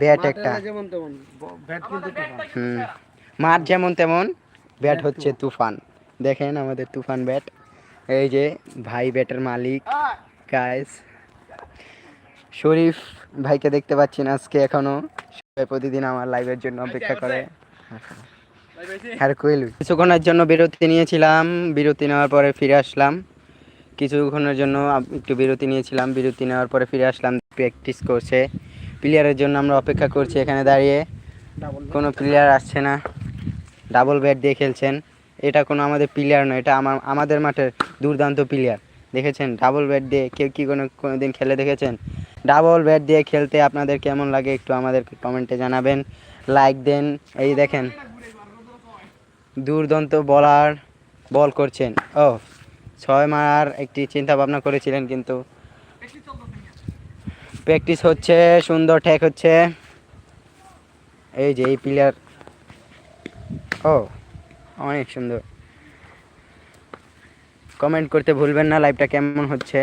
Bat একটা। যেমন তেমন ব্যাট কিন্তু। হুম মাঠ যেমন তেমন ব্যাট হচ্ছে তুফান। দেখেন আমাদের তুফান ব্যাট। এই যে ভাই ব্যাটের মালিক গাইস শরীফ ভাইকে দেখতে পাচ্ছি না আজকে এখনও। সবাই প্রতিদিন আমার লাইভের জন্য অপেক্ষা করে। আর কোয়েল কিছুক্ষণের জন্য বিরতি নিয়েছিলাম। বিরতি নেওয়ার পরে ফিরে আসলাম। কিছুক্ষণের জন্য একটু বিরতি নিয়েছিলাম। বিরতি নেওয়ার পরে ফিরে আসলাম। প্র্যাকটিস করছে প্লেয়ারের জন্য আমরা অপেক্ষা করছি এখানে দাঁড়িয়ে। ডাবল কোনো প্লেয়ার আসছে না। ডাবল ব্যাট দিয়ে খেলছেন। এটা কোনো আমাদের প্লেয়ার নয় এটা আমার আমাদের মাঠের দুর্দান্ত প্লেয়ার দেখেছেন? ডাবল ব্যাট দিয়ে কেউ কি কোনো কোনো দিন খেলে দেখেছেন? ডাবল ব্যাট দিয়ে খেলতে আপনাদের কেমন লাগে একটু আমাদের কমেন্টে জানাবেন। লাইক দেন। এই দেখেন দুর্দান্ত বলার বল করছেন। ও ছয় মারার একটি চিন্তা ভাবনা করেছিলেন কিন্তু প্র্যাকটিস হচ্ছে সুন্দর ঠেক হচ্ছে। এই যে এই প্লেয়ার ও অনেক সুন্দর। কমেন্ট করতে ভুলবেন না লাইভটা কেমন হচ্ছে?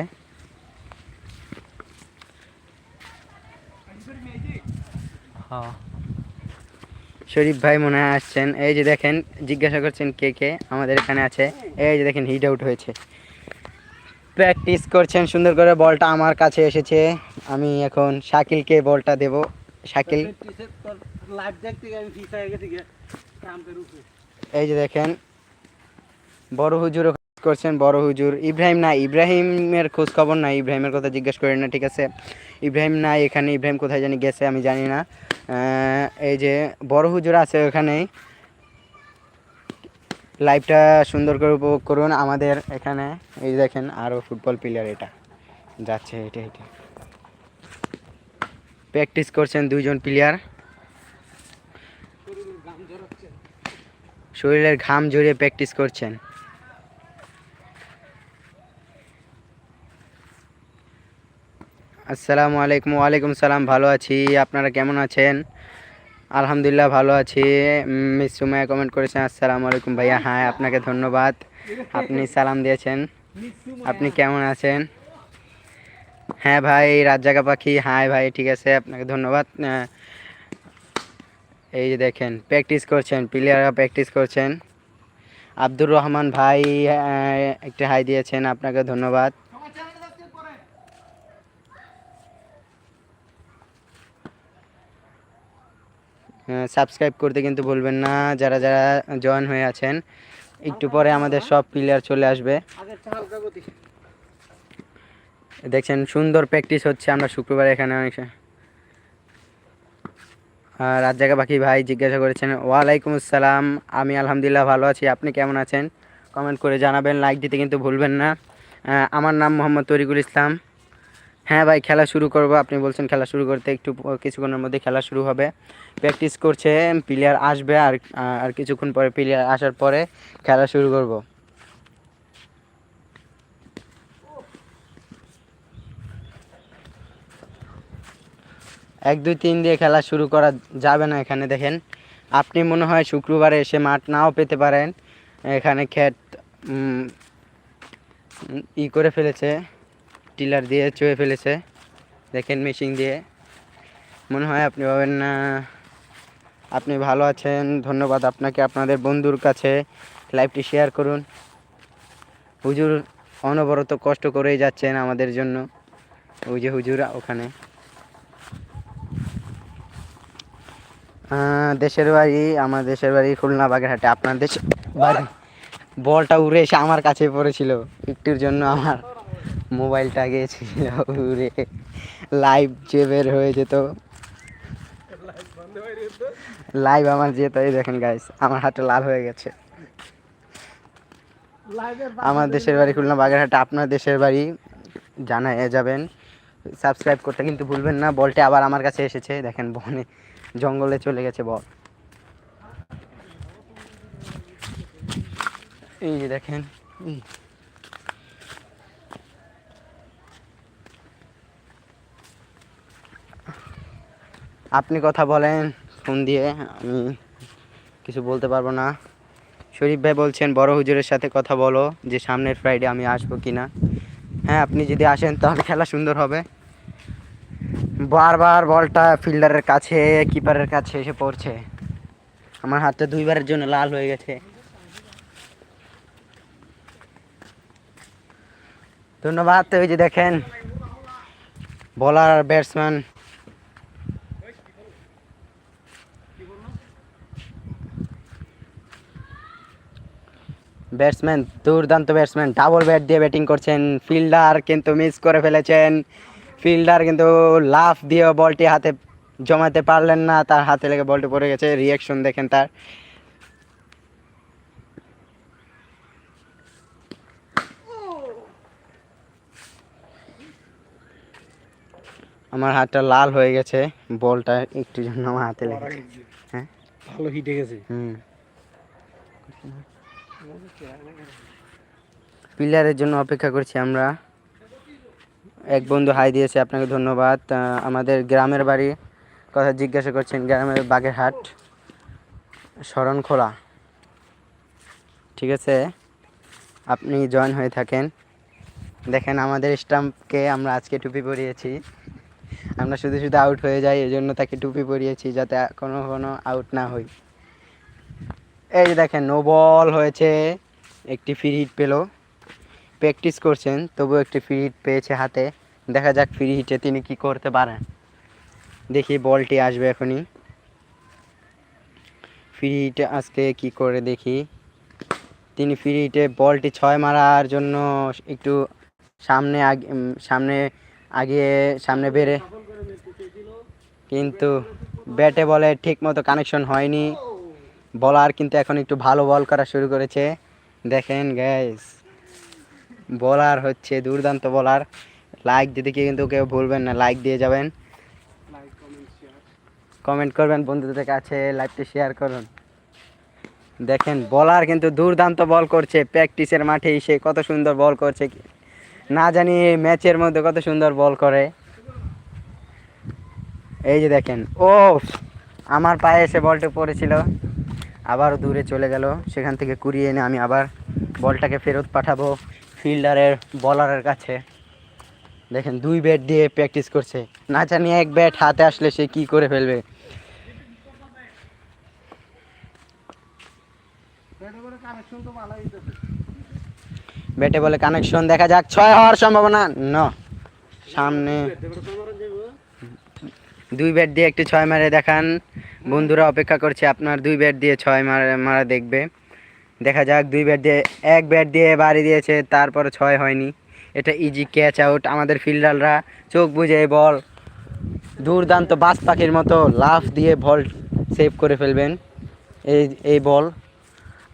হ্যাঁ। শরীফ ভাই মনে হয় আসছেন। এই যে দেখেন জিজ্ঞাসা করছেন কে কে আমাদের এখানে আছে। এই যে দেখেন হিট আউট হয়েছে। প্র্যাকটিস করছেন, সুন্দর করে বলটা আমার কাছে এসেছে। আমি এখন শাকিলকে বলটা দেব। শাকিল। এই যে দেখেন, বড় হুজুর করছেন, বড় হুজুর। ইব্রাহিম না, ইব্রাহিমের খোঁজ খবর নাই, ইব্রাহিমের কথা জিজ্ঞেস করেন না, ঠিক আছে? ইব্রাহিম না, এখানে ইব্রাহিম কোথায় জানি গেছে, আমি জানি না। এই যে বড় হুজুর আছে ওখানেই লাইভটা সুন্দর করে উপভোগ করুন। আমাদের এখানে, এই দেখেন আরও ফুটবল প্লেয়ার এটা। যাচ্ছে এটা এটা প্র্যাকটিস করছেন দুইজন প্লেয়ার শরীরের ঘাম ঝরিয়ে প্র্যাকটিস করছেন। আসসালামু আলাইকুম। ওয়ালাইকুম সালাম। ভালো আছি। আপনারা কেমন আছেন? আলহামদুলিল্লাহ ভালো আছি। মিস সুমায়া কমেন্ট করেছেন, আসসালামু আলাইকুম ভাইয়া। হ্যাঁ আপনাকে ধন্যবাদ। আপনি সালাম দিয়েছেন। আপনি কেমন আছেন? হ্যাঁ ভাই, রাত জাগা পাখি। হ্যাঁ ভাই, ঠিক আছে, আপনাকে ধন্যবাদ। এই যে দেখেন প্র্যাকটিস করছেন প্লেয়াররা প্র্যাকটিস করছেন। আব্দুর রহমান ভাই একটা হাই দিয়েছেন, আপনাকে ধন্যবাদ। সাবস্ক্রাইব করতে কিন্তু ভুলবেন না। যারা যারা জয়েন হয়ে আছেন, একটু পরে আমাদের সব প্লেয়ার চলে আসবে। দেখছেন, সুন্দর প্র্যাকটিস হচ্ছে আমরা শুক্রবার এখানে অনেক জায়গা পাখি ভাই জিজ্ঞাসা করেছেন, ওয়ালাইকুম আসসালাম, আমি আলহামদুলিল্লাহ ভালো আছি, আপনি কেমন আছেন? কমেন্ট করে জানাবেন লাইক দিতে কিন্তু ভুলবেন না। আমার নাম মোহাম্মদ তরিকুল ইসলাম। হ্যাঁ ভাই খেলা শুরু করব। আপনি বলছেন খেলা শুরু করতে একটু কিছুক্ষণের মধ্যে খেলা শুরু হবে। প্র্যাকটিস করছে প্লেয়ার আসবে আর আর কিছুক্ষণ পরে প্লেয়ার আসার পরে খেলা শুরু করব। এক দুই তিন দিয়ে খেলা শুরু করা যাবে না এখানে দেখেন। আপনি মনে হয় শুক্রবারে এসে মাঠ নাও পেতে পারেন। এখানে উম, ই করে ফেলেছে। টিলার দিয়ে চুয়ে ফেলেছে। দেখেন মেশিন দিয়ে। মনে হয় আপনি পাবেন না। আপনি ভালো আছেন। ধন্যবাদ আপনাকে, আপনাদের বন্ধুর কাছে লাইভটি শেয়ার করুন। হুজুর অনবরত কষ্ট করেই যাচ্ছেন আমাদের জন্য। ওই যে হুজুর ওখানে। দেশের বাড়ি, আমার দেশের বাড়ি খুলনা বাগেরহাটে। আপনার দেশের বাড়ি বলটা উড়ে এসে আমার কাছে পড়েছিল। একটুর জন্য আমার মোবাইলটা গিয়েছিল উড়ে লাইভ যে বের হয়ে যেত লাইভ আমার যেত এই দেখেন গাইস আমার হাতে লাল হয়ে গেছে। আমার দেশের বাড়ি খুলনা বাগেরহাটে আপনার দেশের বাড়ি জানা যাবেন। সাবস্ক্রাইব করতে কিন্তু ভুলবেন না বলটা আবার আমার কাছে এসেছে দেখেন বনে জঙ্গলে চলে গেছে বল। এই যে দেখেন আপনি কথা বলেন, ফোন দিয়ে, আমি কিছু বলতে পারব না। শরীফ ভাই বলছেন, বড় হুজুরের সাথে কথা বলো যে সামনের ফ্রাইডে আমি আসব কি না হ্যাঁ আপনি যদি আসেন তাহলে খেলা সুন্দর হবে। বারবার বলটা ফিল্ডারের কাছে, কিপারের কাছে এসে পড়ছে। আমার হাতটা দুইবারের জন্য লাল হয়ে গেছে। ধন্যবাদ ওই যে দেখেন, বলার ব্যাটসম্যান ব্যাটসম্যান দুর্দান্ত ব্যাটসম্যান ডাবল ব্যাট দিয়ে ব্যাটিং করছেন। ফিল্ডার কিন্তু মিস করে ফেলেছেন। ফিল্ডার কিন্তু লাফ দিয়ে বলটি হাতে জমাতে পারলেন না তার হাতে লেগে বলটি পড়ে গেছে। রিয়াকশন দেখেন তার। আমার হাতটা লাল হয়ে গেছে বলটা একটু জন্য আমার হাতে লেগেছে। হ্যাঁ? ভালো হিটে গেছে। হুম। পিলারের জন্য অপেক্ষা করছি আমরা। এক বন্ধু হাই দিয়েছে, আপনাকে ধন্যবাদ। আমাদের গ্রামের বাড়ি কথা জিজ্ঞাসা করছেন, গ্রামের বাগেরহাট, শরণখোলা। ঠিক আছে? আপনি জয়েন হয়ে থাকেন। দেখেন, আমাদের স্টাম্পকে আমরা আজকে টুপি পরিয়েছি। আমরা শুধু শুধু আউট হয়ে যাই এই জন্য তাকে টুপি পরিয়েছি যাতে কোনো কোনো আউট না হই। এই যে দেখেন নো বল হয়েছে, একটি ফ্রি হিট পেল। প্র্যাকটিস করছেন তবু একটি ফ্রি হিট পেয়েছে হাতে। দেখা যাক ফ্রি হিটে তিনি কি করতে পারেন। দেখি বলটি আসবে এখনই। ফ্রি হিটে আজকে কি করে দেখি। তিনি ফ্রি হিটে বলটি ছয় মারার জন্য একটু সামনে আগে সামনে আগিয়ে সামনে বেড়ে। কিন্তু ব্যাটে বলে ঠিক মতো কানেকশন হয়নি। বলার কিন্তু এখন একটু ভালো বল করা শুরু করেছে। দেখেন গ্যাস বলার হচ্ছে দুর্দান্ত বলার লাইক দিতে কি কিন্তু কেউ ভুলবেন না লাইক দিয়ে যাবেন। কমেন্ট করবেন, বন্ধুদের কাছে লাইভটি শেয়ার করুন। দেখেন বলার কিন্তু দুর্দান্ত বল করছে প্র্যাকটিসের মাঠে এসে কত সুন্দর বল করছে। না জানি ম্যাচের মধ্যে কত সুন্দর বল করে। এই যে দেখেন, ও, আমার পায়ে এসে বলটা পড়েছিল। আবার দূরে চলে গেল। সেখান থেকে কুড়িয়ে এনে আমি আবার বলটাকে ফেরত পাঠাবো ফিল্ডারের বলারের কাছে। দেখেন, দুই ব্যাট দিয়ে প্র্যাকটিস করছে। না জানি এক ব্যাট হাতে আসলে সে কি করে ফেলবে। ব্যাটে বলে কানেকশন দেখা যাক, ছয় হওয়ার সম্ভাবনা। ন সামনে দুই ব্যাট দিয়ে একটি ছয় মারে দেখান। বন্ধুরা অপেক্ষা করছে, আপনার দুই ব্যাট দিয়ে ছয় মারা মারা দেখবে। দেখা যাক, দুই ব্যাট দিয়ে, এক ব্যাট দিয়ে বাড়ি দিয়েছে, তারপরে ছয় হয়নি। এটা ইজি ক্যাচ আউট আমাদের ফিল্ডাররা চোখ বুঝে বল। দুর্দান্ত বাস পাখির মতো লাফ দিয়ে বল সেভ করে ফেলবেন। এই এই বল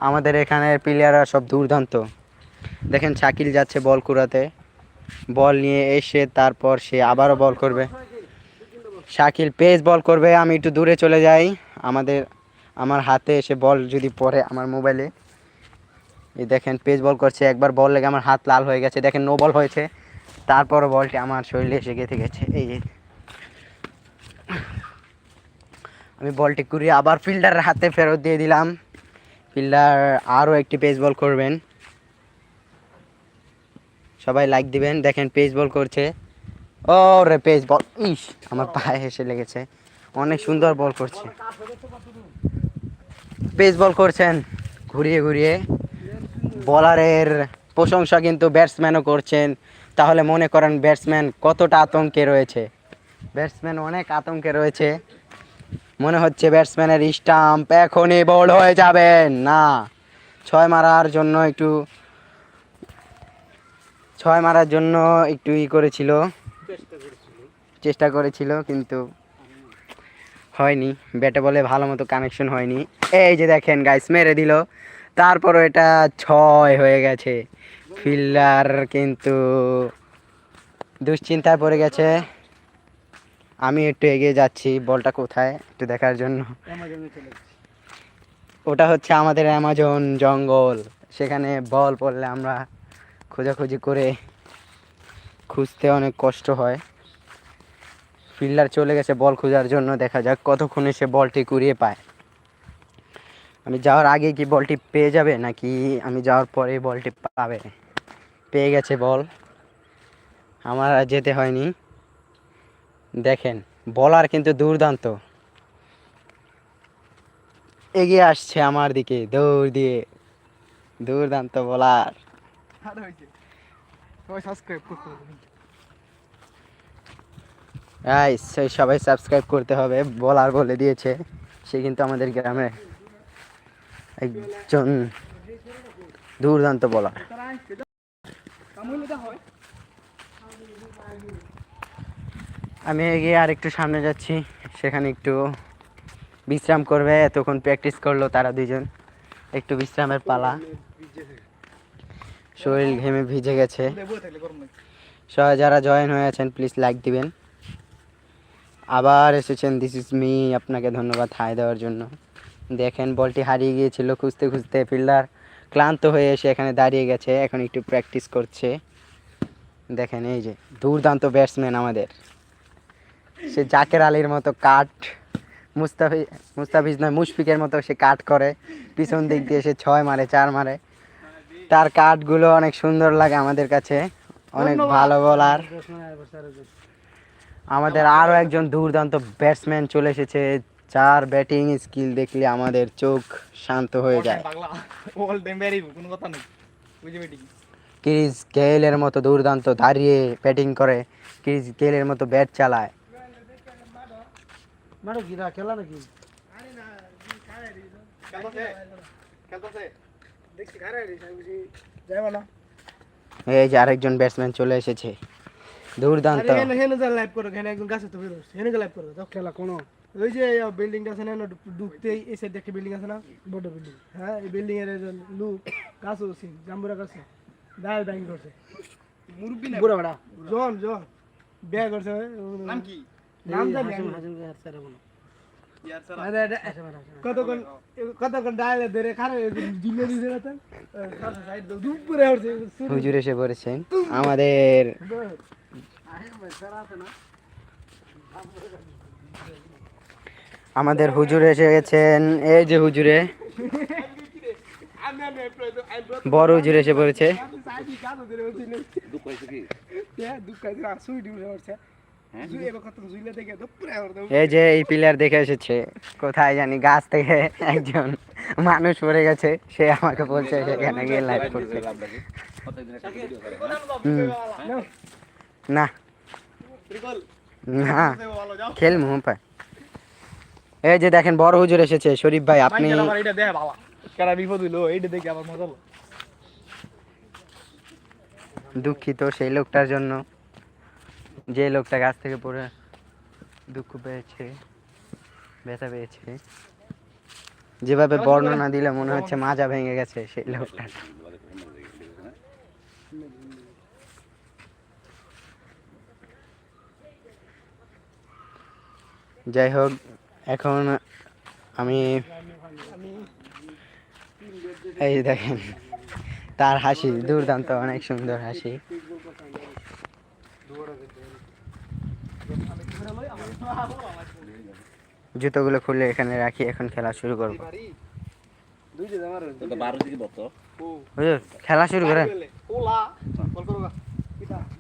আমাদের এখানের প্লেয়াররা সব দুর্দান্ত। দেখেন, শাকিল যাচ্ছে বল কুড়াতে। বল নিয়ে এসে তারপর সে আবারও বল করবে। শাকিল পেস বল করবে, আমি একটু দূরে চলে যাই। আমাদের, আমার হাতে এসে বল যদি পড়ে আমার মোবাইলে। এই দেখেন, পেস বল করছে, একবার বল লেগে আমার হাত লাল হয়ে গেছে। দেখেন নো বল হয়েছে। তারপরও বলটি আমার শরীরে এসে গেঁথে গেছে। এই আমি বলটি কুড়িয়ে আবার ফিল্ডারের হাতে ফেরত দিয়ে দিলাম। ফিল্ডার আরও একটি পেস বল করবেন। সবাই লাইক দিবেন। দেখেন, পেস বল করছে। ও রে পেস বল। ইস, আমার পায়ে এসে লেগেছে। অনেক সুন্দর বল করছে। পেস বল করছেন। ঘুরিয়ে ঘুরিয়ে। বলারের প্রশংসা কিন্তু ব্যাটসম্যানও করছেন। তাহলে মনে করেন ব্যাটসম্যান কতটা আতঙ্কে রয়েছে। ব্যাটসম্যান অনেক আতঙ্কে রয়েছে। মনে হচ্ছে ব্যাটসম্যানের স্টাম্প এখনই বল হয়ে যাবে। না, ছয় মারার জন্য একটু, ছয় মারার জন্য একটু ই করেছিল। চেষ্টা করেছিল। কিন্তু হয়নি। ব্যাটে বলে ভালো মতো কানেকশন হয়নি। এই যে দেখেন গাইস মেরে দিল। তারপরও এটা ছয় হয়ে গেছে। ফিল্ডার কিন্তু দুশ্চিন্তায় পড়ে গেছে। আমি একটু এগিয়ে যাচ্ছি বলটা কোথায় একটু দেখার জন্য। ওটা হচ্ছে আমাদের অ্যামাজন জঙ্গল। সেখানে বল পড়লে আমরা খোঁজাখুঁজি করে খুঁজতে অনেক কষ্ট হয়। ফিল্ডার চলে গেছে বল খোঁজার জন্য। দেখা যাক কতক্ষণে সে বলটি কুড়িয়ে পায়। আমি যাওয়ার আগে কি বলটি পেয়ে যাবে, নাকি আমি যাওয়ার পরে বলটি পাবে? পেয়ে গেছে বল আমার আর যেতে হয়নি। দেখেন বলার কিন্তু দুর্দান্ত। এগিয়ে আসছে আমার দিকে, দৌড় দিয়ে। দুর্দান্ত বলার সবাই সাবস্ক্রাইব করতে হবে সেই সবাই সাবস্ক্রাইব করতে হবে, বলার বলে দিয়েছে। সে কিন্তু আমাদের গ্রামে একজন দুর্দান্ত বলার আমি এগিয়ে আর একটু সামনে যাচ্ছি, সেখানে একটু বিশ্রাম করবে, এতক্ষণ প্র্যাকটিস করল তারা দুজন। একটু বিশ্রামের পালা। শরীর ঘেমে ভিজে গেছে। সবাই যারা জয়েন হয়ে আছেন প্লিজ লাইক দিবেন। আবার এসেছেন দিস ইজ মি আপনাকে ধন্যবাদ হাই দেওয়ার জন্য। দেখেন, বলটি হারিয়ে গিয়েছিল, খুঁজতে খুঁজতে ফিল্ডার ক্লান্ত হয়ে এসে এখানে দাঁড়িয়ে গেছে, এখন একটু প্র্যাকটিস করছে। দেখেন, এই যে, দুর্দান্ত ব্যাটসম্যান আমাদের। সে জাকের আলীর মতো কাট, মুস্তাফি, মুস্তাফিজ নয়, মুশফিকের মতো সে কাট করে। পিছন দিক দিয়ে সে ছয় মারে, চার মারে। তার কাটগুলো অনেক সুন্দর লাগে আমাদের কাছে। অনেক ভালো বলার আমাদের আরও একজন দুর্দান্ত ব্যাটসম্যান চলে এসেছে। যার ব্যাটিং স্কিল দেখলে আমাদের চোখ শান্ত হয়ে যায়। ক্রিস গেইলের মতো দুর্দান্ত দাঁড়িয়ে ব্যাটিং করে। ক্রিস গেইলের মতো ব্যাট চালায়। মারো কি না খেলা নাকি? এই যে আরেকজন ব্যাটসম্যান চলে এসেছে। দুর্দান্ত। ওই যে বিল্ডিংটা আছে না ঢুকতেই এই সাইডে একটা বিল্ডিং আছে না? বড় বিল্ডিং হ্যাঁ এই বিল্ডিং এর লোক গাছ আছে জাম্বুরা গাছে। ডাল ব্যাং করছে। মুরব্বি না? বুড়া বড়া। জন জন। বিয়া করছে। নাম কি? নাম জানি কতক্ষণ কতক্ষণ ডালে ধরে খারাপ দিলে দিছে না দুপুরে হচ্ছে হুজুর এসে পড়েছেন আমাদের আমাদের হুজুর এসে গেছেন এই যে হুজুরে বড় হুজুর এসে পড়েছে দুঃখ হয়েছে কি? দুঃখ হয়েছে না সুই ডিউরে হচ্ছে এই যে এই প্লেয়ার দেখে এসেছে। কোথায় জানি গাছ থেকে একজন মানুষ পড়ে গেছে সে আমাকে বলছে সেখানে গিয়ে লাইভ করতে। হুম। না। না। খেল মুহ পায় এই যে দেখেন বড় হুজুর এসেছে শরীফ ভাই আপনি আপনি আমার এটা দেয় বাবা কারা বিপদ হইল এইটা দেখে আবার মজা হলো। দুঃখিত সেই লোকটার জন্য। যে লোকটা গাছ থেকে পড়ে দুঃখ পেয়েছে ব্যথা পেয়েছে যেভাবে বর্ণনা দিলে মনে হচ্ছে মাজা ভেঙে গেছে সেই লোকটা। যাই হোক এখন আমি এই দেখেন তার হাসি দুর্দান্ত অনেক সুন্দর হাসি। জুতোগুলো খুলে এখানে রাখি এখন খেলা শুরু করব। হুজুর খেলা শুরু করেন।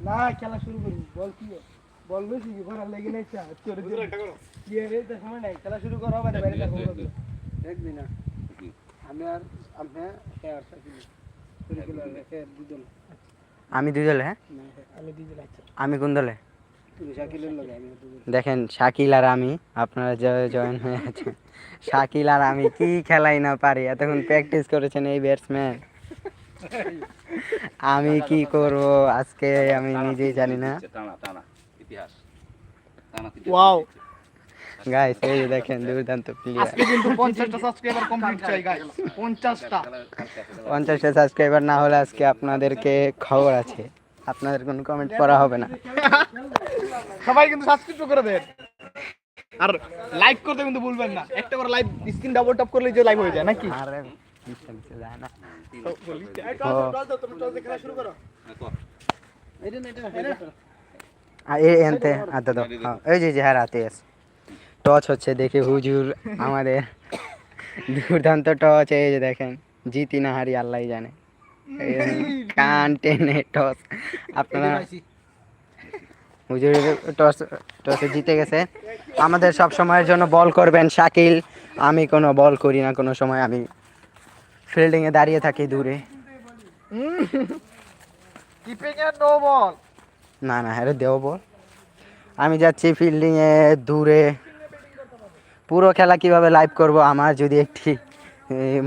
না খেলা শুরু করি বল কি? বল বেশি কি করার লাগি নাই কি রে তো সময় নাই খেলা শুরু করো মানে বাইরে দেখো একদিন আমি আর আমি হ্যাঁ আর সাকিব আমি দুই দলে হ্যাঁ? আমি কোন দলে? দেখেন শাকিল আর আমি আপনারা জয়েন হয়ে আছেন। শাকিল আর আমি কি খেলাই না পারি এতক্ষণ প্র্যাকটিস করেছেন এই ব্যাটসম্যান আমি কি করব আজকে আমি নিজেই জানি না। ওয়াও গাইস এই দেখেন দুর্দান্ত প্লেয়ার আজকে কিন্তু 50টা সাবস্ক্রাইবার কমপ্লিট চাই গাইস 50টা পঞ্চাশটা সাবস্ক্রাইবার না হলে আজকে আপনাদেরকে খবর আছে। আপনাদের কোনো কমেন্ট করা হবে না। সবাই কিন্তু সাবস্ক্রাইব করে দেন। আর লাইক করতে কিন্তু ভুলবেন না। একটা করে লাইভ স্ক্রিন ডাবল টপ করলে যে লাইভ হয়ে যায় নাকি? আরে নিচে নিচে যায় না। আর এই হ্যাঁ, যে যে হ্যাঁ রাতে আছে। টচ হচ্ছে দেখে হুজুর আমাদের দুর্দান্ত টচ এই যে দেখেন। জিতি না হারি আল্লাহ জানে। কান টেনে টস আপনারা হুজুর টস টসে জিতে গেছে। আমাদের সব সময়ের জন্য বল করবেন শাকিল। আমি কোনো বল করি না কোনো সময় আমি ফিল্ডিংয়ে দাঁড়িয়ে থাকি দূরে। না না হ্যাঁ দেও বল। আমি যাচ্ছি ফিল্ডিংয়ে দূরে। পুরো খেলা কীভাবে লাইভ করব আমার যদি একটি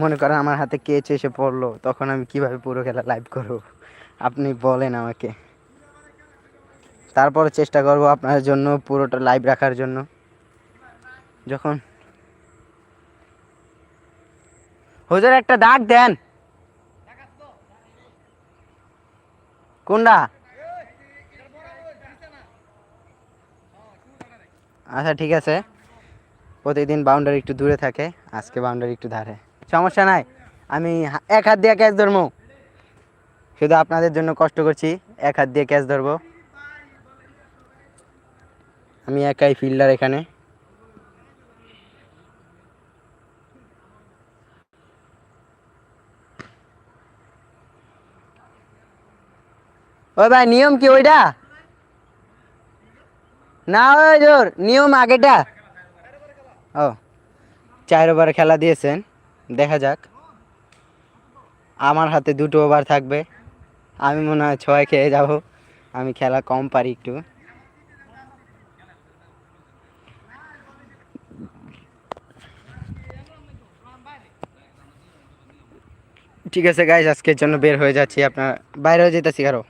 মনে করেন আমার হাতে কেচ এসে পড়ল, তখন আমি কীভাবে পুরো খেলা লাইভ করব? আপনি বলেন আমাকে। তারপর চেষ্টা করব আপনার জন্য পুরোটা লাইভ রাখার জন্য। যখন হুজুর, একটা দাগ দেন। কোনটা? আচ্ছা ঠিক আছে। প্রতিদিন বাউন্ডারি একটু দূরে থাকে, আজকে বাউন্ডারি একটু ধারে। সমস্যা নাই। আমি এক হাত দিয়ে ক্যাচ ধরবো। শুধু আপনাদের জন্য কষ্ট করছি, এক হাত দিয়ে ক্যাচ ধরবো। আমি একাই ফিল্ডার এখানে। ওই ভাই, নিয়ম কি ওইটা? না, ওই জোর, নিয়ম আগেটা। ও, চার ওভার খেলা দিয়েছেন। দেখা যাক। আমার হাতে দুটো ওভার থাকবে। আমি মনে হয় ছয় খেয়ে যাব। আমি খেলা কম পারি একটু। ঠিক আছে গাইজ আজকের জন্য বের হয়ে যাচ্ছি। আপনার বাইরেও যেতেছি কারও